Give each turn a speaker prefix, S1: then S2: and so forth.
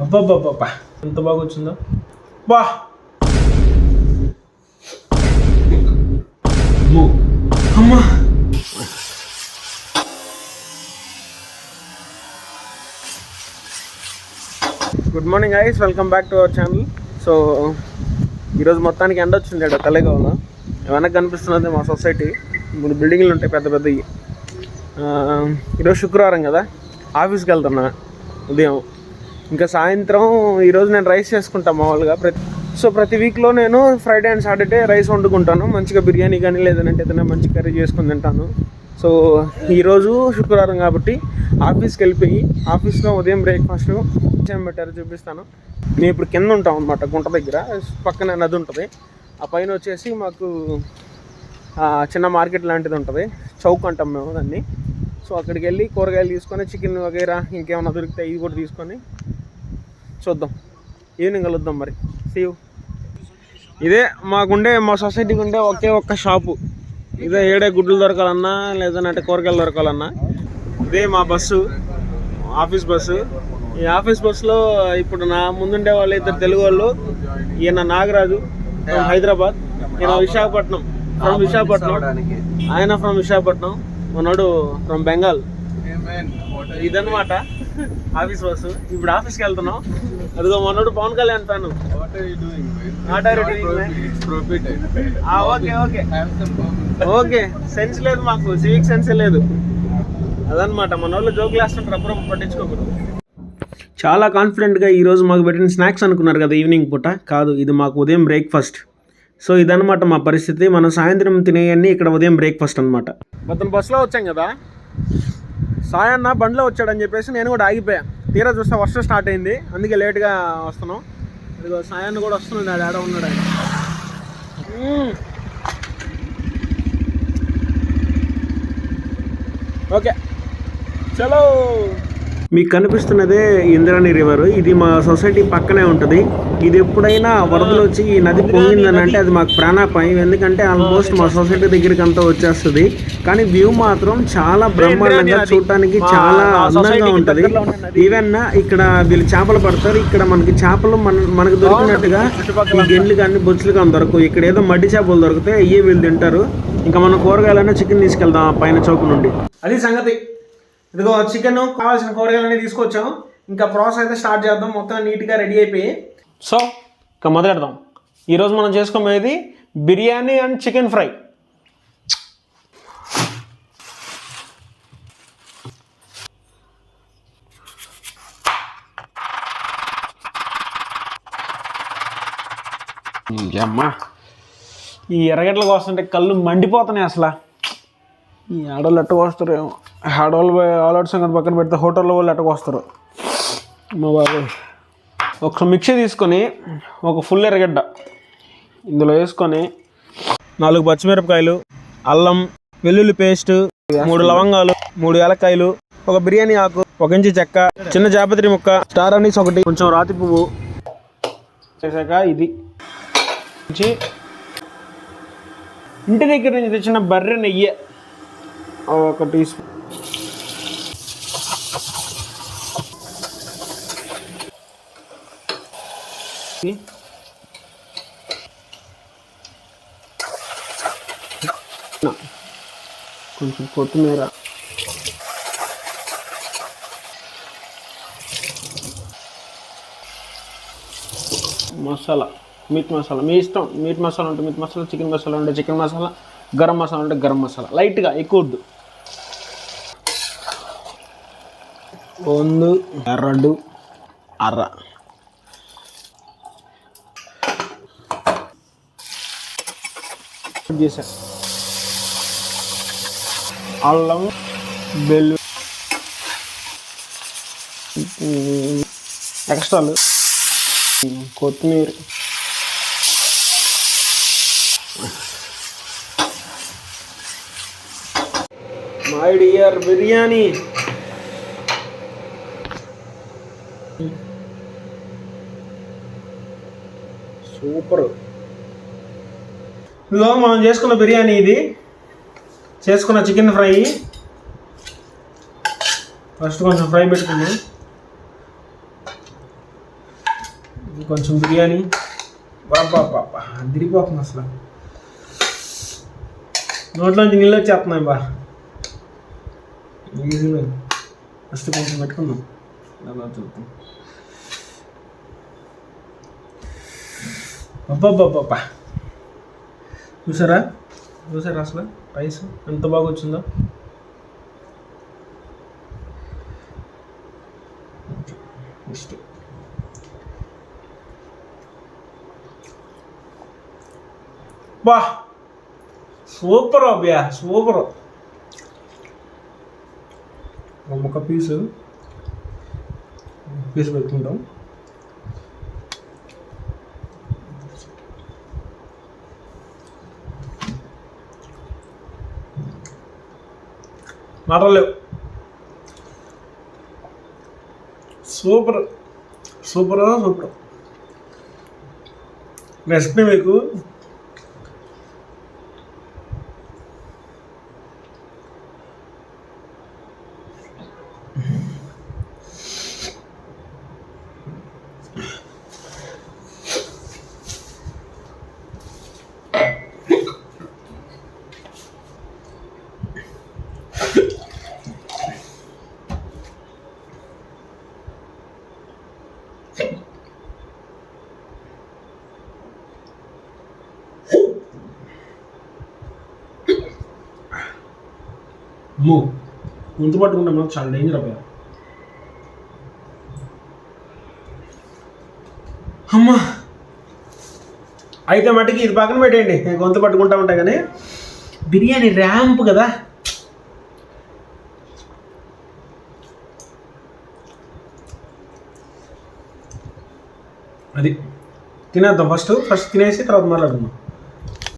S1: అబ్బాబ్బాబ్బా ఎంత బాగా వచ్చిందో బా! అమ్మా good morning guys welcome back to our channel so ఈరోజు మొత్తానికి ఎండ వచ్చింది ఇక్కడ తల్లిగావులో వెనక్కి కనిపిస్తున్నది మా సొసైటీ మూడు బిల్డింగ్లు ఉంటాయి పెద్ద పెద్దవి. ఈరోజు శుక్రవారం కదా. ఆఫీస్కి వెళ్తున్నా. ఉదయం. ఇంకా సాయంత్రం ఈరోజు నేను రైస్ చేసుకుంటాను మామూలుగా. ప్రతి సో ప్రతి వీక్లో నేను ఫ్రైడే అండ్ సాటర్డే రైస్ వండుకుంటాను. మంచిగా బిర్యానీ కానీ లేదంటే ఏదైనా మంచి కర్రీ చేసుకుని తింటాను. సో ఈరోజు శుక్రవారం కాబట్టి ఆఫీస్కి వెళ్ళిపోయి ఆఫీస్లో ఉదయం బ్రేక్ఫాస్ట్ ఏం పెట్టారు చూపిస్తాను. మేము ఇప్పుడు కింద ఉంటాం అనమాట గుంట దగ్గర పక్కన నది ఉంటుంది. ఆ పైన వచ్చేసి మాకు చిన్న మార్కెట్ లాంటిది ఉంటుంది. చౌక్ అంటాం మేము దాన్ని. సో అక్కడికి వెళ్ళి కూరగాయలు తీసుకొని చికెన్ వగైరా ఇంకేమైనా దొరికితే ఇవి కూడా తీసుకొని చూద్దాం. ఈవినింగ్ కలుద్దాం మరి. సీవ్ ఇదే మాకుండే మా సొసైటీకి ఉండే ఒకే ఒక్క షాపు ఇదే ఏడే గుడ్లు దొరకాలన్నా లేదంటే కూరగాయలు దొరకాలన్నా. ఇదే మా బస్సు ఆఫీస్ బస్సు ఈ ఆఫీస్ బస్సులో ఇప్పుడు నా ముందుండే వాళ్ళు ఇద్దరు తెలుగు వాళ్ళు. ఈయన నాగరాజు హైదరాబాద్ ఈయన విశాఖపట్నం. ఫ్రమ్ విశాఖపట్నం. ఆయన ఫ్రమ్ విశాఖపట్నం. మనోడు ఫ్రమ్ బెంగాల్ ఇదన్నమాట. ఆఫీస్ బస్సు ఇప్పుడు ఆఫీస్కి వెళ్తున్నాం. అదిగో మనోడు Pavan Kalyan fan. Okay okay okay sense లేదు మాకు సివిక్ సెన్స్ లేదు. అదనమాట మన వాళ్ళు జోకులు వేస్తుంటారు అప్పుడప్పుడు పట్టించుకోకూడదు. చాలా కాన్ఫిడెంట్గా ఈరోజు మాకు పెట్టిన స్నాక్స్ అనుకున్నారు కదా ఈవినింగ్ పూట. కాదు ఇది మాకు ఉదయం బ్రేక్ఫాస్ట్ సో ఇదన్నమాట మా పరిస్థితి. మనం సాయంత్రం తినేయన్నీ ఇక్కడ ఉదయం బ్రేక్ఫాస్ట్ అనమాట మొత్తం బస్సులో వచ్చాం కదా? సాయన్న బండిలో వచ్చాడని చెప్పేసి నేను కూడా ఆగిపోయా. తీరా చూస్తే వర్షం స్టార్ట్ అయింది. అందుకే లేట్గా వస్తున్నాం. ఇదిగో సాయన్న కూడా వస్తున్నాడు. ఆడ ఉన్నాడు ఆయన. ఓకే. చలో. మీకు కనిపిస్తున్నదే ఇంద్రాణి రివర్. ఇది మా సొసైటీ పక్కనే ఉంటుంది. ఇది ఎప్పుడైనా వరదలు వచ్చి ఈ నది పొంగిందని అంటే అది మాకు ప్రాణాపాయం. ఎందుకంటే ఆల్మోస్ట్ మా సొసైటీ దగ్గరికి అంతా వచ్చేస్తుంది. కానీ వ్యూ మాత్రం చాలా బ్రహ్మాండంగా చూడటానికి చాలా అందంగా ఉంటుంది. ఈవెన్ ఇక్కడ వీళ్ళు చేపలు పడతారు. ఇక్కడ మనకి చేపలు మన మనకు దొరికినట్టుగా ఈ గెండ్లు కానీ బొచ్చులు కానీ దొరకవు. ఇక్కడ ఏదో మడ్డి చేపలు దొరికితే అయ్యే వీళ్ళు తింటారు. ఇంకా మనం కూరగాయలైనా చికెన్ తీసుకెళ్దాం ఆ పైన చౌక నుండి. అది సంగతి. ఇదిగో చికెన్ కావాల్సిన కూరగాయలన్నీ తీసుకొచ్చాం ఇంకా ప్రాసెస్ అయితే స్టార్ట్ చేద్దాం. మొత్తం నీట్గా రెడీ అయిపోయి. సో ఇంకా మొదలెడదాం. ఈరోజు మనం చేసుకోబోయేది బిర్యానీ అండ్ చికెన్ ఫ్రై. అమ్మా. ఈ ఎర్రగడ్డల కోస్తుంటే కళ్ళు మండిపోతున్నాయి అసలు. ఈ ఆడవాళ్ళు ఎట్టకు వస్తారు ఏమో ఆడవాళ్ళు ఆల్ అవుట్ సంగతి పక్కన పెడితే హోటల్లో వాళ్ళు ఎట్టకు వస్తారు? మా బాబు. ఒక మిక్సీ తీసుకొని ఒక ఫుల్ ఎర్రగడ్డ ఇందులో వేసుకొని నాలుగు పచ్చిమిరపకాయలు అల్లం వెల్లుల్లి పేస్ట్ మూడు లవంగాలు మూడు ఏలక్కాయలు ఒక బిర్యానీ ఆకు ఒక ఇంచు చెక్క చిన్న జాపత్రి ముక్క స్టార్ అనీస్ ఒకటి కొంచెం రాతి పువ్వు చేశాక ఇది. ఇంటి దగ్గర నుంచి తెచ్చిన బర్రె నెయ్యి ఒక టీ స్పూన్ కొంచెం కొత్తిమీర మసాలా మీట్ మసాలా మీ ఇష్టం మీట్ మసాలా ఉంటే మీట్ మసాలా చికెన్ మసాలా ఉంటే చికెన్ మసాలా గరం మసాలా ఉంటే గరం మసాలా లైట్గా ఎక్కువ వద్దు ಒಂದು ಎರಡು అర చేసా అల్లం బెల్లు ఎక్స్ట్రాలు కొత్తిమీర. My dear biryani. సూపర్. ఇదిగో మనం చేసుకున్న బిర్యానీ ఇది. చేసుకున్న చికెన్ ఫ్రై. ఫస్ట్ కొంచెం ఫ్రై పెట్టుకున్నాం కొంచెం బిర్యానీ. బాబా బాబా తిరిగిపోతుంది అసలు నోట్లోంచి నీళ్ళు వచ్చేస్తున్నాయి బా. ఈజీగా ఫస్ట్ కొంచెం పెట్టుకుందాం. తర్వాత చూద్దాం? అబ్బాబ్బాబ్బా చూసారా? చూసారా అసలు? రైస్ ఎంత బాగా వచ్చిందో? నెక్స్ట్ బా! సూపర్ అబ్బా సూపర్ ఒక పీసు పీస్ పెట్టుకుంటాం. మాటలు సూపర్ సూపర్ సూపర్. నెక్స్ట్ మీకు మూ గొంతు పట్టుకుంటే మాకు చాలా డేంజర్ అబ్బాయి అమ్మా. అయితే మటుకి ఇది పక్కన పెట్టేయండి నేను గొంతు పట్టుకుంటా ఉంటా కానీ బిర్యానీ ర్యాంప్ కదా. అది తినేద్దాం ఫస్ట్ ఫస్ట్ తినేసి తర్వాత మాట్లాడుకుందాం.